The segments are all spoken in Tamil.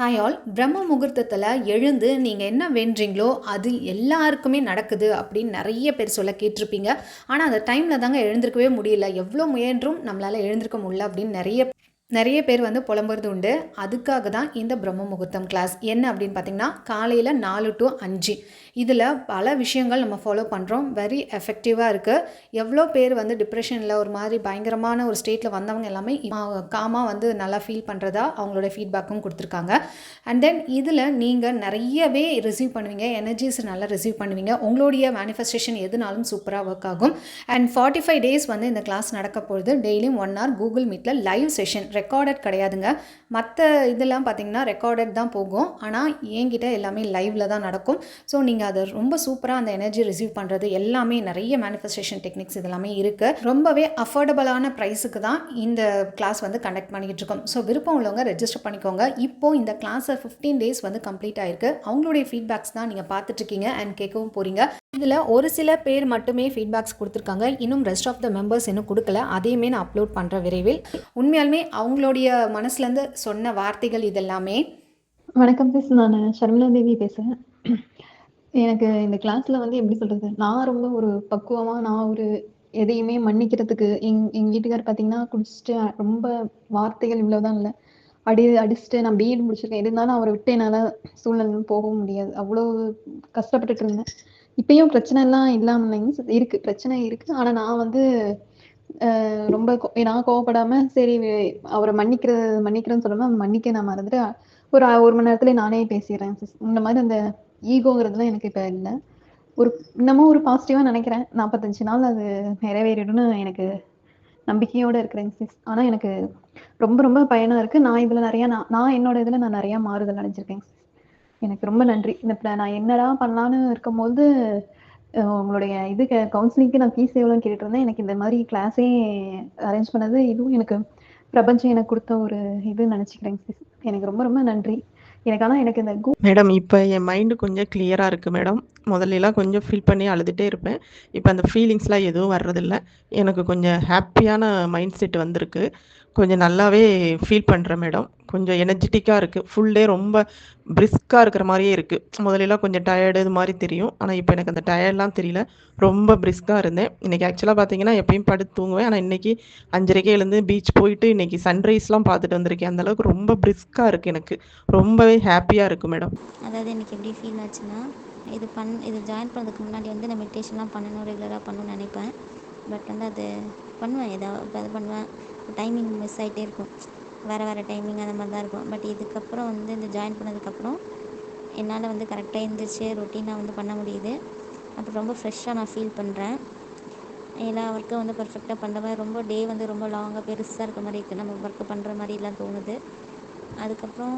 ஹாய் ஆல் பிரம்ம முகூர்த்தத்தில் எழுந்து நீங்கள் என்ன வேண்டுறீங்களோ அது எல்லாருக்குமே நடக்குது அப்படின்னு நிறைய பேர் சொல்ல கேட்டிருப்பீங்க. ஆனால் அந்த டைமில் தாங்க எழுந்திருக்கவே முடியல. எவ்வளோ முயன்றும் நம்மளால் எழுந்திருக்க முடியல அப்படின்னு நிறைய நிறைய பேர் வந்து புலம்புறது உண்டு. அதுக்காக தான் இந்த பிரம்ம முகூர்த்தம் கிளாஸ் என்ன அப்படின்னு பார்த்தீங்கன்னா காலையில் நாலு டு அஞ்சு. இதில் பல விஷயங்கள் நம்ம ஃபாலோ பண்ணுறோம் வெரி எஃபெக்டிவாக இருக்குது எவ்வளோ பேர் வந்து டிப்ரெஷனில் ஒரு மாதிரி பயங்கரமான ஒரு ஸ்டேட்டில் வந்தவங்க எல்லாமே காமாக வந்து நல்லா ஃபீல் பண்ணுறதா அவங்களோட ஃபீட்பேக்கும் கொடுத்துருக்காங்க. அண்ட் தென் இதில் நீங்கள் நிறையவே ரிசீவ் பண்ணுவீங்க. எனர்ஜிஸ் நல்லா ரிசீவ் பண்ணுவீங்க. உங்களுடைய மேனிஃபெஸ்டேஷன் எதுனாலும் சூப்பராக ஒர்க் ஆகும். அண்ட் ஃபார்ட்டி ஃபைவ் டேஸ் வந்து இந்த கிளாஸ் நடக்க பொழுது டெய்லியும் ஒன் ஹவர் கூகுள் மீட்டில் லைவ் செஷன் ரெக்கார்டட் கிடையாதுங்க. மற்ற இதெல்லாம் பார்த்திங்கன்னா ரெக்கார்டட் தான் போகும். ஆனால் என்கிட்ட எல்லாமே லைவில் தான் நடக்கும். ஸோ நீங்கள் அதை ரொம்ப சூப்பராக அந்த எனர்ஜி ரிசீவ் பண்ணுறது எல்லாமே நிறைய மேனிஃபெஸ்டேஷன் டெக்னிக்ஸ் இதெல்லாமே இருக்குது ரொம்பவே அஃபோர்டபுளான ப்ரைஸுக்கு தான் இந்த கிளாஸ் வந்து கண்டக்ட் பண்ணிக்கிட்டு இருக்கோம். ஸோ விருப்பம் உள்ளவங்க ரெஜிஸ்டர் பண்ணிக்கோங்க. இப்போ இந்த கிளாஸை ஃபிஃப்டீன் டேஸ் வந்து கம்ப்ளீட் ஆயிருக்கு. அவங்களுடைய ஃபீட்பேக்ஸ் தான் நீங்கள் பார்த்துட்ருக்கீங்க அண்ட் கேட்கவும் போகிறீங்க இதில் ஒரு சில பேர் மட்டுமே ஃபீட்பேக்ஸ் கொடுத்துருக்காங்க. இன்னும் ரெஸ்ட் ஆஃப் த மெம்பர்ஸ் இன்னும் கொடுக்கல. அதையுமே நான் அப்லோட் பண்ணுற விரைவில். உண்மையாலுமே அவங்களுடைய மனசுலேருந்து சொன்ன வார்த்தைகள் இதெல்லாமே. வணக்கம் மிஸ் நான் ஷர்மிளா தேவி பேசுகிறேன் எனக்கு இந்த கிளாஸில் வந்து எப்படி சொல்கிறது நான் ரொம்ப ஒரு பக்குவமாக நான் ஒரு எதையுமே மன்னிக்கிறதுக்கு எங் எங்கள் வீட்டுக்கார் பார்த்தீங்கன்னா குடிச்சிட்டு ரொம்ப வார்த்தைகள் இவ்வளோதான் இல்லை. அடி அடிச்சுட்டு நான் பிஎட் முடிச்சிருக்கேன். இருந்தாலும் அவரை விட்டு என்னால் சூழ்நிலை போகவும் முடியாது. அவ்வளோ கஷ்டப்பட்டுட்டு இருந்தேன். இப்பயும் பிரச்சனை எல்லாம் இல்லாம இருக்கு. பிரச்சனை இருக்கு. ஆனா நான் வந்து ரொம்ப கோ- நான் கோவப்படாம சரி அவரை மன்னிக்கிறது மன்னிக்கிறேன்னு சொல்லாம மன்னிக்க நான் மறந்துட்டு ஒரு ஒரு மணி நேரத்துல நானே பேசிடுறேன் இந்த மாதிரி அந்த ஈகோங்கிறதுலாம் எனக்கு இப்ப இல்லை. ஒரு இன்னமும் ஒரு பாசிட்டிவா நினைக்கிறேன். நாற்பத்தஞ்சு நாள் அது நிறைவேறிடும்னு எனக்கு நம்பிக்கையோட இருக்கிறேன் சிஸ் ஆனா எனக்கு ரொம்ப ரொம்ப பயனா இருக்கு. நான் இதுல நிறைய நான் நான் என்னோட இதுல நான் நிறைய மாறுதல் அடைஞ்சிருக்கேன் சிஸ் எனக்கு ரொம்ப நன்றி. இந்த நான் என்னடா பண்ணலான்னு இருக்கும்போது உங்களுடைய இது கவுன்சிலிங்க்கு நான் ஃபீஸ் எவ்வளோன்னு கேட்டுட்டு இருந்தேன் எனக்கு இந்த மாதிரி கிளாஸே அரேஞ்ச் பண்ணது இதுவும் எனக்கு பிரபஞ்சம் எனக்கு கொடுத்த ஒரு இது நினச்சிக்கிறேங்க சிஸ் எனக்கு ரொம்ப ரொம்ப நன்றி. எனக்கு ஆனால் எனக்கு இந்த மேடம் இப்போ என் மைண்டு கொஞ்சம் கிளியராக இருக்குது மேடம் முதல்லலாம் கொஞ்சம் ஃபீல் பண்ணி அழுதுகிட்டே இருப்பேன். இப்போ அந்த ஃபீலிங்ஸ்லாம் எதுவும் வர்றதில்ல. எனக்கு கொஞ்சம் ஹாப்பியான மைண்ட் செட் வந்திருக்கு. கொஞ்சம் நல்லாவே ஃபீல் பண்ணுறேன் மேடம் கொஞ்சம் எனர்ஜெட்டிக்காக இருக்குது ஃபுல் டே ரொம்ப பிரிஸ்காக இருக்கிற மாதிரியே இருக்குது முதலெல்லாம் கொஞ்சம் டயர்டு இது மாதிரி தெரியும். ஆனால் இப்போ எனக்கு அந்த டயர்ட்லாம் தெரியல. ரொம்ப பிரிஸ்காக இருந்தேன். இன்றைக்கி ஆக்சுவலாக பார்த்தீங்கன்னா எப்பயும் படுத்து தூங்குவேன். ஆனால் இன்றைக்கி அஞ்சரைக்கே எழுந்து பீச் போயிட்டு இன்றைக்கி சன்ரைஸ்லாம் பார்த்துட்டு வந்திருக்கேன். அந்தளவுக்கு ரொம்ப பிரிஸ்காக இருக்குது எனக்கு. ரொம்பவே ஹாப்பியாக இருக்குது மேடம் அதாவது எனக்கு எப்படி ஃபீல் ஆச்சுன்னா இது பண் இது ஜாயின் பண்ணதுக்கு முன்னாடி வந்து நான் மெடிடேஷன்லாம் பண்ணணும் ரெகுலராக பண்ணணும்னு நினைப்பேன். பட் வந்து அது பண்ணுவேன். ஏதாவது இது பண்ணுவேன். டைமிங் மிஸ் ஆகிட்டே இருக்கும். வேறு வேறு டைமிங் அந்த மாதிரி தான் இருக்கும். பட் இதுக்கப்புறம் வந்து இந்த ஜாயின் பண்ணதுக்கப்புறம் என்னால் வந்து கரெக்டாக எழுந்திரிச்சு ரொட்டீனாக வந்து பண்ண முடியுது. அப்புறம் ரொம்ப ஃப்ரெஷ்ஷாக நான் ஃபீல் பண்ணுறேன் எல்லா ஒர்க்கும் வந்து பர்ஃபெக்டாக பண்ணுற மாதிரி ரொம்ப டே வந்து ரொம்ப லாங்காக பெருசாக இருக்க மாதிரி இருக்குது நம்ம ஒர்க்கு பண்ணுற மாதிரிலாம் தோணுது. அதுக்கப்புறம்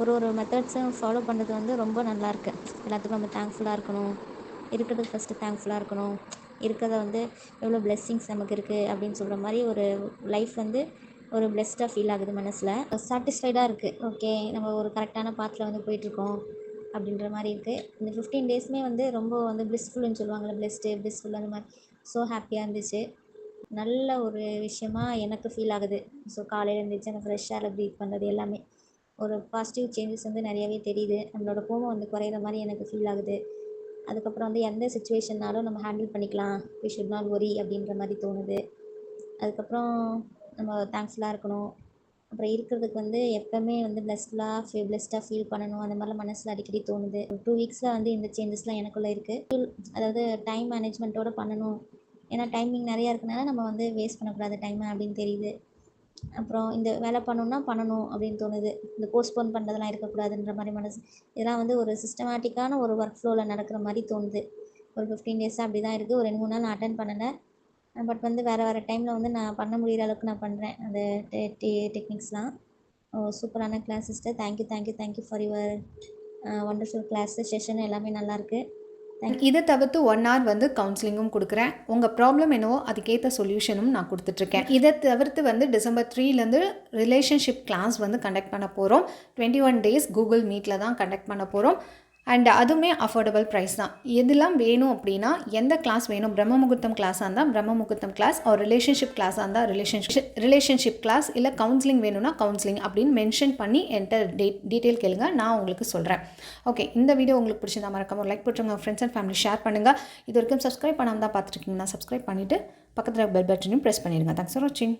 ஒரு ஒரு மெத்தட்ஸும் ஃபாலோ பண்ணுறது வந்து ரொம்ப நல்லாயிருக்கு எல்லாத்துக்கும் நம்ம தேங்க்ஃபுல்லாக இருக்கணும். இருக்கிறதுக்கு ஃபஸ்ட்டு தேங்க்ஃபுல்லாக இருக்கணும். இருக்கிறத வந்து எவ்வளோ பிளெஸ்ஸிங்ஸ் நமக்கு இருக்குது அப்படின்னு சொல்கிற மாதிரி ஒரு லைஃப் வந்து ஒரு பிளெஸ்டாக ஃபீல் ஆகுது மனசில். சாட்டிஸ்ஃபைடாக இருக்குது ஓகே நம்ம ஒரு கரெக்டான பாத்தில் வந்து போயிட்டுருக்கோம் அப்படின்ற மாதிரி இருக்குது இந்த ஃபிஃப்டீன் டேஸுமே வந்து ரொம்ப வந்து பிளிஸ்ஃபுல்னு சொல்லுவாங்கள்ல பிளெஸ்டு பிளிஸ்ஃபுல் அந்த மாதிரி. ஸோ ஹாப்பியாக இருந்துச்சு. நல்ல ஒரு விஷயமா எனக்கு ஃபீல் ஆகுது. ஸோ காலையில் இருந்துச்சு அந்த ஃப்ரெஷ்ஷாக ஏரில் ப்ரீத் பண்ணுறது எல்லாமே. ஒரு பாசிட்டிவ் சேஞ்சஸ் வந்து நிறையவே தெரியுது. நம்மளோட கோபம் வந்து குறையிற மாதிரி எனக்கு ஃபீல் ஆகுது. அதுக்கப்புறம் வந்து எந்த சுச்சுவேஷன்னாலும் நம்ம ஹேண்டில் பண்ணிக்கலாம். வி ஷுட் நாட் ஒரி அப்படின்ற மாதிரி தோணுது. அதுக்கப்புறம் நம்ம தேங்க்ஸ்ஃபுல்லாக இருக்கணும். அப்புறம் இருக்கிறதுக்கு வந்து எப்போவுமே வந்து பிளஸ்ஃபுல்லாக ஃபீ பிளஸ்டாக ஃபீல் பண்ணணும். அந்த மாதிரிலாம் மனசில் அடிக்கடி தோணுது. டூ வீக்ஸில் வந்து இந்த சேஞ்சஸ்லாம் எனக்குள்ளே இருக்குது அதாவது டைம் மேனேஜ்மெண்ட்டோட பண்ணணும். ஏன்னா டைமிங் நிறையா இருக்கனால நம்ம வந்து வேஸ்ட் பண்ணக்கூடாது. டைமை அப்படின்னு தெரியுது. அப்புறம் இந்த வேலை பண்ணணும்னா பண்ணணும் அப்படின்னு தோணுது. இந்த போஸ்ட்போன் பண்ணுறதெல்லாம் இருக்கக்கூடாதுன்ற மாதிரி மனசு இதெல்லாம் வந்து ஒரு சிஸ்டமேட்டிக்கான ஒரு ஒர்க் ஃப்ளோவில் நடக்கிற மாதிரி தோணுது. ஒரு ஃபிஃப்டீன் டேஸாக அப்படி தான் இருக்குது ஒரு ரெண்டு மூணு நாள் நான் அட்டன் பண்ணலை. பட் வந்து வேறு வேறு டைமில் வந்து நான் பண்ண முடிகிற அளவுக்கு நான் பண்ணுறேன் அந்த டெ டெ டெக்னிக்ஸ்லாம் சூப்பரான class sister thank you thank you thank you for your wonderful class session எல்லாமே நல்லாயிருக்கு இதை தவிர்த்து ஒன் ஹவர் வந்து கவுன்சிலிங்கும் கொடுக்குறேன். உங்கள் ப்ராப்ளம் என்னவோ அதுக்கேற்ற சொல்யூஷனும் நான் கொடுத்துட்ருக்கேன். இதை தவிர்த்து வந்து டிசம்பர் த்ரீலேருந்து ரிலேஷன்ஷிப் கிளாஸ் வந்து கண்டக்ட் பண்ண போகிறோம் டுவெண்ட்டி ஒன் டேஸ் கூகுள் மீட்டில் தான் கண்டக்ட் பண்ண போகிறோம் அண்ட் அதுவுமே அஃபோர்டபுள் ப்ரைஸ் தான். எதெல்லாம் வேணும் அப்படின்னா எந்த கிளாஸ் வேணும்? பிரம்ம முகூர்த்தம் கிளாஸாக இருந்தால் பிரம்ம முகூர்த்தம் கிளாஸ் ஒரு ரிலேஷன்ஷிப் கிளாஸாக இருந்தால் ரிலேஷன்ஷிப் ரிலேஷன்ஷிப் கிளாஸ் இல்லை கவுன்சிலிங் வேணும்னா கவுன்சிலிங் அப்படின்னு மென்ஷன் பண்ணி என்கிட்ட டே டீட்டெயில் கேளுங்க நான் உங்களுக்கு சொல்கிறேன் ஓகே இந்த வீடியோ உங்களுக்கு பிடிச்சிருந்தா மறக்காம ஒரு லைக் போட்டுருங்க ஃப்ரெண்ட்ஸ் அண்ட் ஃபேமிலி ஷேர் பண்ணுங்கள் இது வரைக்கும் சப்ஸ்கிரைப் பண்ணாமல் தான் பார்த்துருக்கீங்கன்னா சப்ஸ்கிரைப் பண்ணிவிட்டு பக்கத்தில் பெல் பட்டனையும் ப்ரெஸ் பண்ணிடுங்க. தேங்க்ஸ் ஃபார் வாட்சிங்